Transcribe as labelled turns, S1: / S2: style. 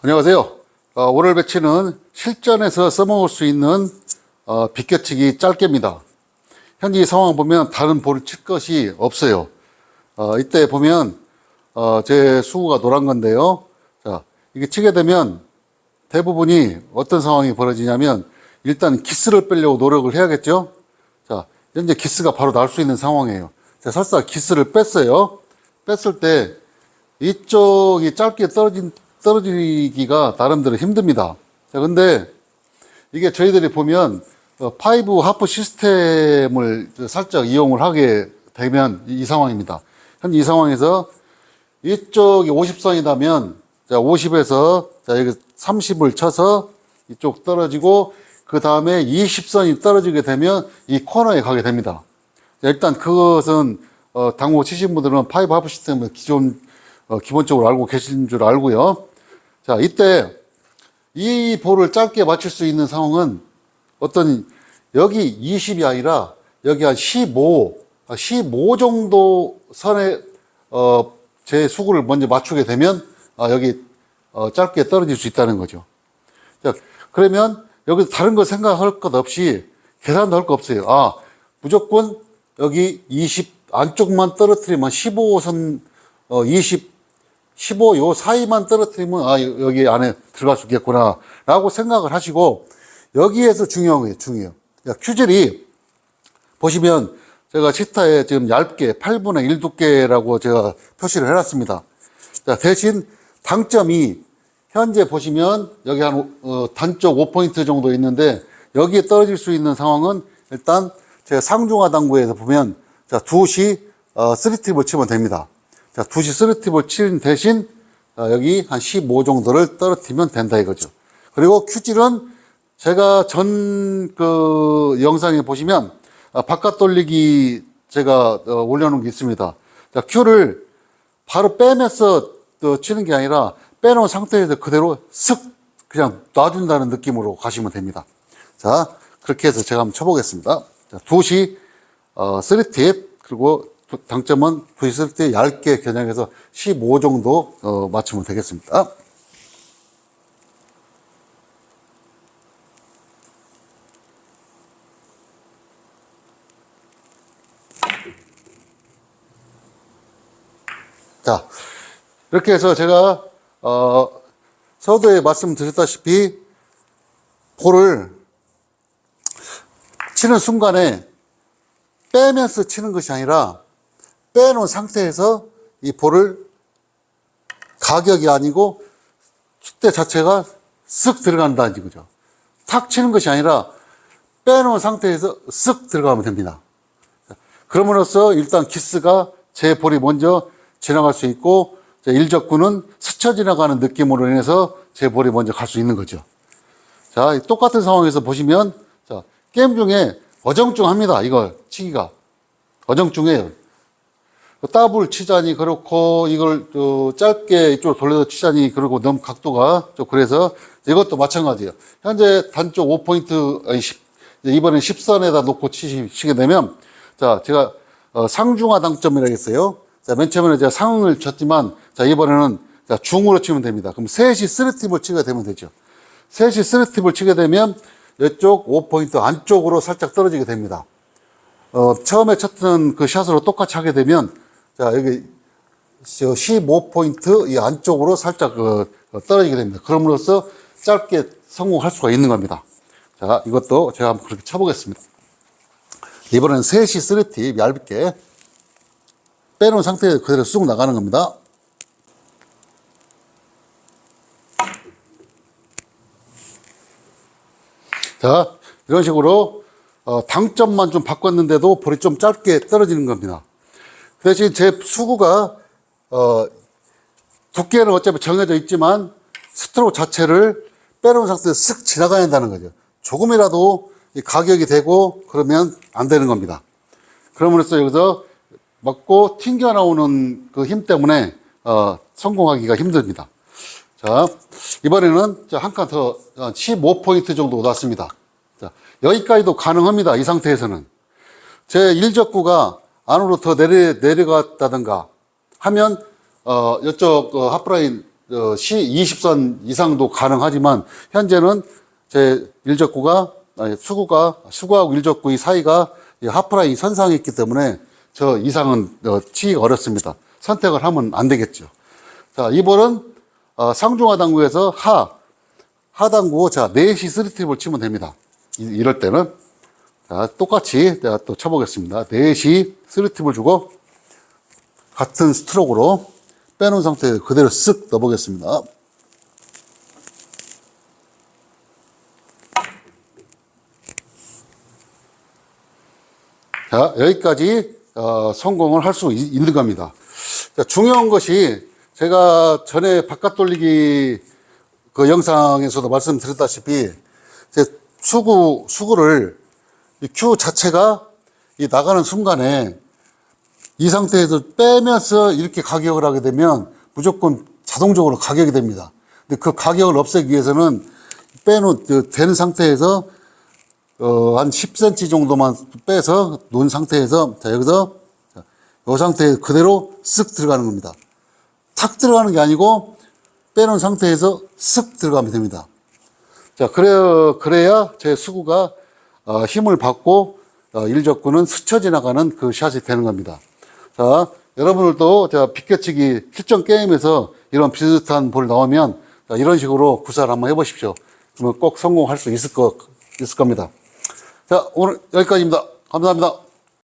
S1: 안녕하세요. 어, 오늘 배치는 실전에서 써먹을 수 있는 어, 비껴치기 짧게입니다. 이 상황 보면 다른 볼을 칠 것이 없어요. 어, 이때 보면 어, 제 수구가 노란 건데요. 자, 이게 치게 되면 대부분이 어떤 상황이 벌어지냐면 일단 기스를 빼려고 노력을 해야겠죠. 자, 현재 기스가 바로 날 수 있는 상황이에요. 자, 설사 기스를 뺐어요. 뺐을 때 이쪽이 짧게 떨어진, 떨어지기가 나름대로 힘듭니다. 자, 근데 이게 저희들이 보면 어, 파이브 하프 시스템을 살짝 이용을 하게 되면 이, 이 상황입니다. 현재 이 상황에서 이쪽이 50선이라면 자, 50에서 자, 여기 30을 쳐서 이쪽 떨어지고 그 다음에 20선이 떨어지게 되면 이 코너에 가게 됩니다. 자, 일단 그것은 어, 당구 치신 분들은 파이브 하프 시스템을 기존 어, 기본적으로 알고 계신 줄 알고요. 자, 이때 이 볼을 짧게 맞출 수 있는 상황은 어떤 여기 20이 아니라 여기 한 15, 15 정도 선에 어, 제 수구를 먼저 맞추게 되면 아, 여기 어, 짧게 떨어질 수 있다는 거죠. 자, 그러면 여기서 다른 거 생각할 것 없이 계산도 할 거 없어요. 아, 무조건 여기 20 안쪽만 떨어뜨리면 15선, 어, 20, 15 요 사이만 떨어뜨리면 아, 여기 안에 들어갈 수 있겠구나. 라고 생각을 하시고 여기에서 중요한 거예요. 중요해요. 야, 큐젤이 보시면 제가 치타에 지금 얇게 8분의 1 두께라고 제가 표시를 해놨습니다. 자, 대신 당점이 현재 보시면 여기 한 어, 단쪽 5포인트 정도 있는데 여기에 떨어질 수 있는 상황은 일단 제가 상중하 당구에서 보면 자, 2시 어, 3팁을 치면 됩니다. 자, 2시 3팁을 치는 대신 어, 여기 한 15 정도를 떨어뜨리면 된다 이거죠. 그리고 큐질은 제가 전 그 영상에 보시면 아, 바깥 돌리기 제가 어, 올려놓은 게 있습니다. 자, 큐를 바로 빼면서 또 치는 게 아니라 빼놓은 상태에서 그대로 쓱 그냥 놔준다는 느낌으로 가시면 됩니다. 자, 그렇게 해서 제가 한번 쳐보겠습니다. 자, 2시 어, 3팁 그리고 당점은 2시 3팁 얇게 겨냥해서 15 정도 어, 맞추면 되겠습니다. 자, 이렇게 해서 제가, 어, 서두에 말씀드렸다시피, 볼을 치는 순간에 빼면서 치는 것이 아니라, 빼놓은 상태에서 이 볼을 가격이 아니고, 숫대 자체가 쓱 들어간다는 거죠. 탁 치는 것이 아니라, 빼놓은 상태에서 쓱 들어가면 됩니다. 그럼으로써 일단 키스가 제 볼이 먼저 지나갈 수 있고 자, 일적구는 스쳐 지나가는 느낌으로 인해서 제 볼이 먼저 갈 수 있는 거죠. 자, 이 똑같은 상황에서 보시면 자, 게임 중에 어정쩡합니다. 이걸 치기가 어정쩡해요. 따블 치자니 그렇고 이걸 또 짧게 이쪽으로 돌려서 치자니 그러고 너무 각도가 좀 그래서 이것도 마찬가지예요. 현재 단쪽 5포인트 아니 10, 이번엔 10선에다 놓고 치시게 되면 자 제가 어, 상중하 당점이라고 했어요. 자, 맨 처음에는 제가 상을 쳤지만, 자, 이번에는 자, 중으로 치면 됩니다. 그럼 셋이 쓰리팁을 치게 되면 되죠. 셋이 쓰리팁을 치게 되면 이쪽 5포인트 안쪽으로 살짝 떨어지게 됩니다. 어, 처음에 쳤던 그 샷으로 똑같이 하게 되면, 자, 여기 15포인트 이 안쪽으로 살짝 그, 어, 떨어지게 됩니다. 그럼으로써 짧게 성공할 수가 있는 겁니다. 자, 이것도 제가 한번 그렇게 쳐보겠습니다. 이번엔 셋이 쓰리팁 얇게 빼놓은 상태에서 그대로 쑥 나가는 겁니다. 자, 이런 식으로 어, 당점만 좀 바꿨는데도 볼이 좀 짧게 떨어지는 겁니다. 그 대신 제 수구가 어, 두께는 어차피 정해져 있지만 스트로크 자체를 빼놓은 상태에서 쓱 지나가야 한다는 거죠. 조금이라도 이 가격이 되고 그러면 안 되는 겁니다. 그러므로써 여기서 맞고 튕겨 나오는 그 힘 때문에 어, 성공하기가 힘듭니다. 자, 이번에는 한 칸 더 15포인트 정도 났습니다. 자, 여기까지도 가능합니다. 이 상태에서는. 제 일적구가 안으로 더 내려, 내려갔다든가 하면, 어, 이쪽 어, 하프라인 어, 시 20선 이상도 가능하지만 현재는 제 일적구가 아니, 수구가 수구하고 일적구 이 사이가 이 하프라인 선상에 있기 때문에 저 이상은 어, 치기가 어렵습니다. 선택을 하면 안 되겠죠. 자, 이번은 어, 상중하당구에서 하 하당구 자 4시 쓰리트립을 치면 됩니다. 이, 이럴 때는 자, 똑같이 제가 또 쳐보겠습니다. 4시 쓰리트립을 주고 같은 스트로크로 빼놓은 상태에 그대로 쓱 넣어보겠습니다. 자, 여기까지 어, 성공을 할 수 있는 겁니다. 자, 중요한 것이 제가 전에 바깥 돌리기 그 영상에서도 말씀드렸다시피 제 수구 수구를 이큐 자체가 이 나가는 순간에 이 상태에서 빼면서 이렇게 가격을 하게 되면 무조건 자동적으로 가격이 됩니다. 근데 그 가격을 없애기 위해서는 빼놓은 그된 상태에서 어, 한 10cm 정도만 빼서 놓은 상태에서 자 여기서 자, 이 상태에 그대로 쓱 들어가는 겁니다. 탁 들어가는 게 아니고 빼놓은 상태에서 쓱 들어가면 됩니다. 자, 그래, 그래야 제 수구가 어, 힘을 받고 어, 일적구는 스쳐 지나가는 그 샷이 되는 겁니다. 자, 여러분들도 자, 비껴치기 실전 게임에서 이런 비슷한 볼 나오면 자, 이런 식으로 구사를 한번 해보십시오. 그러면 꼭 성공할 수 있을 거, 있을 겁니다. 자, 오늘 여기까지입니다. 감사합니다.